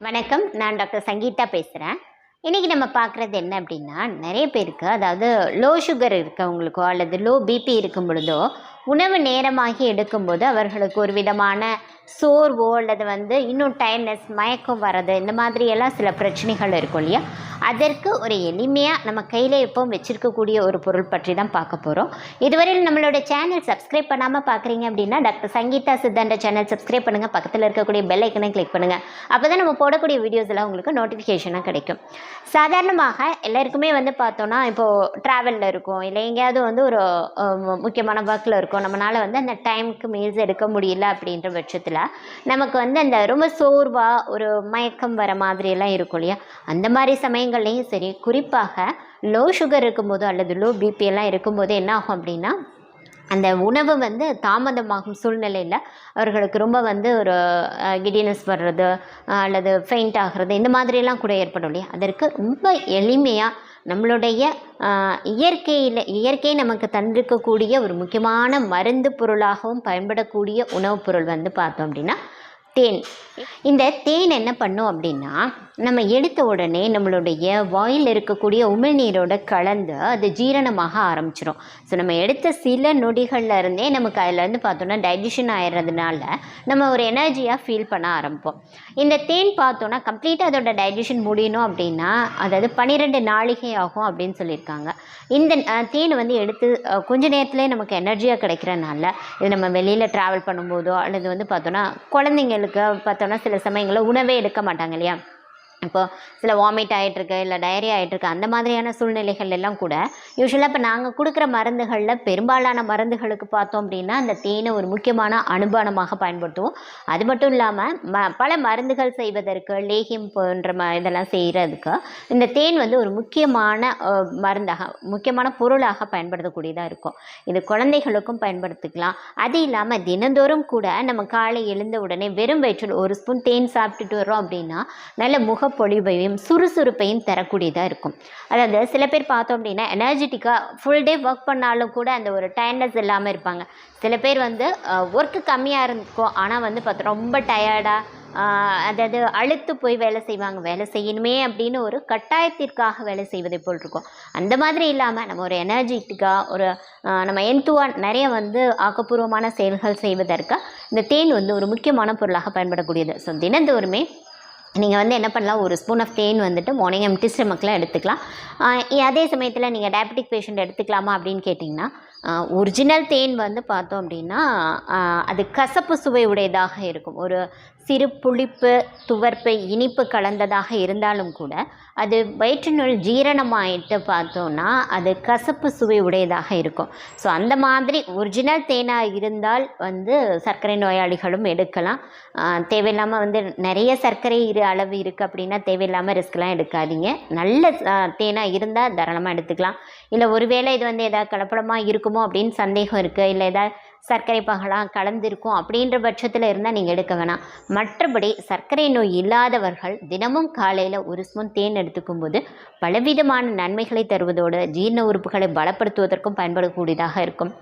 வணக்கம். நான் டாக்டர் சங்கீதா பேசுகிறேன் இன்றைக்கி நம்ம பார்க்குறது என்ன அப்படின்னா நிறைய பேருக்கு அதாவது லோ சுகர் இருக்கவங்களுக்கோ அல்லது லோ பிபி இருக்கும் பொழுதோ உணவு நேரமாகி எடுக்கும்போது அவர்களுக்கு ஒரு விதமான சோர்வோ அல்லது வந்து இன்னும் டயர்னஸ் மயக்கம் வர்றது இந்த மாதிரியெல்லாம் சில பிரச்சனைகள் இருக்கும் இல்லையா? அதற்கு ஒரு எளிமையாக நம்ம கையில் எப்பவும் வச்சிருக்கக்கூடிய ஒரு பொருள் பற்றி தான் பார்க்க போகிறோம் இதுவரையில் நம்மளோட சேனல் சப்ஸ்கிரைப் பண்ணாமல் பார்க்குறீங்க அப்படின்னா டாக்டர் சங்கீதா சித்தாண்ட சேனல் சப்ஸ்கிரைப் பண்ணுங்கள் பக்கத்தில் இருக்கக்கூடிய பெல் ஐக்கனை கிளிக் பண்ணுங்கள் அப்போ தான் நம்ம போடக்கூடிய வீடியோஸ் எல்லாம் உங்களுக்கு நோட்டிஃபிகேஷனாக கிடைக்கும். சாதாரணமாக எல்லாருக்குமே வந்து பார்த்தோன்னா இப்போது ட்ராவலில் இருக்கும். இல்லை எங்கேயாவது வந்து ஒரு முக்கியமான ஒர்க்கில் இருக்கும். நம்மளால் வந்து அந்த டைமுக்கு மீல்ஸ் எடுக்க முடியல அப்படின்ற பட்சத்தில் நமக்கு வந்து அந்த ரொம்ப சோர்வாக ஒரு மயக்கம் வர மாதிரி எல்லாம் இருக்கும் இல்லையா? அந்த மாதிரி சமயங்கள் விஷயங்கள்லேயும் சரி குறிப்பாக லோ சுகர் இருக்கும்போதோ அல்லது லோ பிபி எல்லாம் இருக்கும்போது என்ன ஆகும் அப்படின்னா அந்த உணவு வந்து தாமதமாகும் சூழ்நிலையில் அவர்களுக்கு ரொம்ப வந்து ஒரு கிடினஸ் வர்றது அல்லது ஃபெயிண்ட் ஆகிறது இந்த மாதிரிலாம் கூட ஏற்படும் இல்லையா? அதற்கு ரொம்ப எளிமையாக நம்மளுடைய இயற்கையில் இயற்கை நமக்கு தந்திருக்கக்கூடிய ஒரு முக்கியமான மருந்து பொருளாகவும் பயன்படக்கூடிய உணவுப் பொருள் வந்து பார்த்தோம் அப்படின்னா தேன். இந்த தேன் என்ன பண்ணும் அப்படின்னா நம்ம எடுத்த உடனே நம்மளுடைய வாயில் இருக்கக்கூடிய உமிழ்நீரோட கலந்து அது ஜீரணமாக ஆரம்பிச்சிடும் ஸோ நம்ம எடுத்த சில நொடிகளில் இருந்தே நமக்கு அதிலேருந்து பார்த்தோன்னா டைஜஷன் ஆயிடுறதுனால நம்ம ஒரு எனர்ஜியாக ஃபீல் பண்ண ஆரம்பிப்போம். இந்த தேன் பார்த்தோன்னா கம்ப்ளீட்டாக அதோட டைஜஷன் முடியணும் அப்படின்னா அதாவது பன்னிரெண்டு நாளிகை ஆகும் அப்படின்னு சொல்லியிருக்காங்க. இந்த தேன் வந்து எடுத்து கொஞ்ச நேரத்துலேயே நமக்கு எனர்ஜியாக கிடைக்கிறனால இது நம்ம வெளியில் ட்ராவல் பண்ணும்போதோ அல்லது வந்து பார்த்தோன்னா குழந்தைங்களுக்கு பார்த்தோன்னா சில சமயங்களில் உணவே எடுக்க மாட்டாங்க இல்லையா? இப்போ சில வாமிட் ஆகிட்டுருக்கு இல்லை டயரி ஆகிட்டுருக்கு அந்த மாதிரியான சூழ்நிலைகள் எல்லாம் கூட யூஸ்வலாக இப்போ நாங்கள் கொடுக்குற மருந்துகளில் பெரும்பாலான மருந்துகளுக்கு பார்த்தோம் அப்படின்னா அந்த தேனை ஒரு முக்கியமான அனுபானமாக பயன்படுத்துவோம். அது மட்டும் இல்லாமல் ம பல மருந்துகள் செய்வதற்கு லேகியம் போன்ற ம இதெல்லாம் செய்கிறதுக்கு இந்த தேன் வந்து ஒரு முக்கியமான மருந்தாக முக்கியமான பொருளாக பயன்படுத்தக்கூடியதாக இருக்கும். இது குழந்தைகளுக்கும் பயன்படுத்திக்கலாம். அது இல்லாமல் தினந்தோறும் கூட நம்ம காலை எழுந்த உடனே வெறும் வயிற்றில் ஒரு ஸ்பூன் தேன் சாப்பிட்டுட்டு வரோம் அப்படின்னா நல்ல முக பொழிவையும் சுறுசுறுப்பையும் தரக்கூடியதாக இருக்கும். அதாவது சில பேர் பார்த்தோம் அப்படின்னா எனர்ஜெட்டிக்காக ஃபுல் டே ஒர்க் பண்ணாலும் கூட அந்த ஒரு டயர்னஸ் இல்லாமல் இருப்பாங்க. சில பேர் வந்து ஒர்க்கு கம்மியாக இருக்கும். ஆனால் வந்து பார்த்தா ரொம்ப டயர்டாக அதாவது அழுத்து போய் வேலை செய்வாங்க. வேலை செய்யணுமே அப்படின்னு ஒரு கட்டாயத்திற்காக வேலை செய்வதை போல் இருக்கும். அந்த மாதிரி இல்லாமல் நம்ம ஒரு எனர்ஜெட்டிக்காக ஒரு நம்ம எந்துவாக நிறைய வந்து ஆக்கப்பூர்வமான செயல்கள் செய்வதற்கு இந்த தேன் வந்து ஒரு முக்கியமான பொருளாக பயன்படக்கூடியது. ஸோ தினந்தோறுமே நீங்கள் வந்து என்ன பண்ணலாம்? ஒரு ஸ்பூன் ஆஃப் தேன் வந்துட்டு மார்னிங் எம்டி ஸ்டமக்கில் எடுத்துக்கலாம். அதே சமயத்தில் நீங்கள் டயபெட்டிக் பேஷண்ட் எடுத்துக்கலாமா அப்படின்னு கேட்டிங்கன்னா ஒரிஜினல் தேன் வந்து பார்த்தோம் அப்படின்னா அது கசப்பு சுவை உடையதாக இருக்கும். ஒரு சிறு புளிப்பு துவர்ப்பு இனிப்பு கலந்ததாக இருந்தாலும் கூட அது வயிற்றினுள் ஜீரணமாயிட்டு பார்த்தோன்னா அது கசப்பு சுவை உடையதாக இருக்கும். ஸோ அந்த மாதிரி ஒரிஜினல் தேனாக இருந்தால் வந்து சர்க்கரை நோயாளிகளும் எடுக்கலாம். தேவையில்லாமல் வந்து நிறைய சர்க்கரை இரு அளவு இருக்குது அப்படின்னா தேவையில்லாமல் ரிஸ்க்லாம் எடுக்காதீங்க. நல்ல தேனாக இருந்தால் தாராளமாக எடுத்துக்கலாம். இல்லை ஒருவேளை இது வந்து எதாவது கலப்படமாக இருக்கும் அப்படின்னு சந்தேகம் இருக்குது இல்லை ஏதாவது சர்க்கரை பகலாம் கலந்திருக்கும் அப்படின்ற பட்சத்தில் இருந்தால் நீங்கள் எடுக்க வேணாம். மற்றபடி சர்க்கரை நோய் இல்லாதவர்கள் தினமும் காலையில் ஒரு ஸ்பூன் தேன் எடுத்துக்கும் போது பலவிதமான நன்மைகளை தருவதோடு ஜீரண உறுப்புகளை பலப்படுத்துவதற்கும் பயன்படக்கூடியதாக இருக்கும்.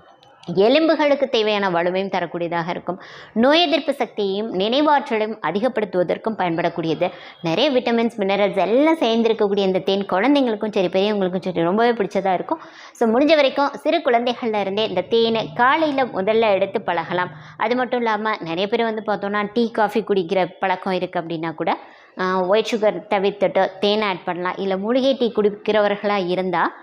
எலும்புகளுக்கு தேவையான வலுவையும் தரக்கூடியதாக இருக்கும். நோய் எதிர்ப்பு சக்தியையும் நினைவாற்றலையும் அதிகப்படுத்துவதற்கும் பயன்படக்கூடியது. நிறைய விட்டமின்ஸ் மினரல்ஸ் எல்லாம் சேர்ந்திருக்கக்கூடிய இந்த தேன் குழந்தைங்களுக்கும் சரி பெரியவங்களுக்கும் சரி ரொம்பவே பிடிச்சதாக இருக்கும். ஸோ முடிஞ்ச வரைக்கும் சிறு குழந்தைகள்ல இருந்தே இந்த தேனை காலையில் முதல்ல எடுத்து பழகலாம். அது மட்டும் இல்லாமல் நிறைய பேர் வந்து பார்த்தோன்னா டீ காஃபி குடிக்கிற பழக்கம் இருக்குது அப்படின்னா கூட ஒயிட் சுகர் தவிர்த்துட்டு தேனை ஆட் பண்ணலாம். இல்லை மூலிகை டீ குடிக்கிறவர்களாக இருந்தால்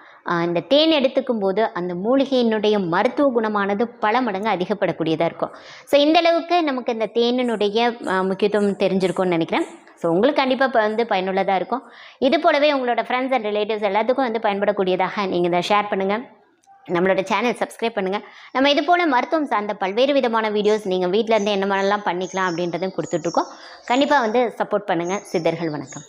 இந்த தேன் எடுத்துக்கும் போது அந்த மூலிகையினுடைய மருத்துவ குணமானது பல மடங்கு அதிகப்படக்கூடியதாக இருக்கும். ஸோ இந்த அளவுக்கு நமக்கு இந்த தேனினுடைய முக்கியத்துவம் தெரிஞ்சிருக்கும்னு நினைக்கிறேன். ஸோ உங்களுக்கு கண்டிப்பாக இப்போ வந்து பயனுள்ளதாக இருக்கும். இது போலவே உங்களோட ஃப்ரெண்ட்ஸ் அண்ட் ரிலேட்டிவ்ஸ் எல்லாத்துக்கும் வந்து பயன்படக்கூடியதாக நீங்கள் இதை ஷேர் பண்ணுங்கள் நம்மளோட சேனல் சப்ஸ்கிரைப் பண்ணுங்கள் நம்ம இது போல் மருத்துவம் சார்ந்த பல்வேறு விதமான வீடியோஸ் நீங்கள் வீட்டிலேருந்து என்ன மாதிரிலாம் பண்ணிக்கலாம் அப்படின்றதும் கொடுத்துட்ருக்கோம் கண்டிப்பாக வந்து சப்போர்ட் பண்ணுங்கள் சித்தர்கள் வணக்கம்.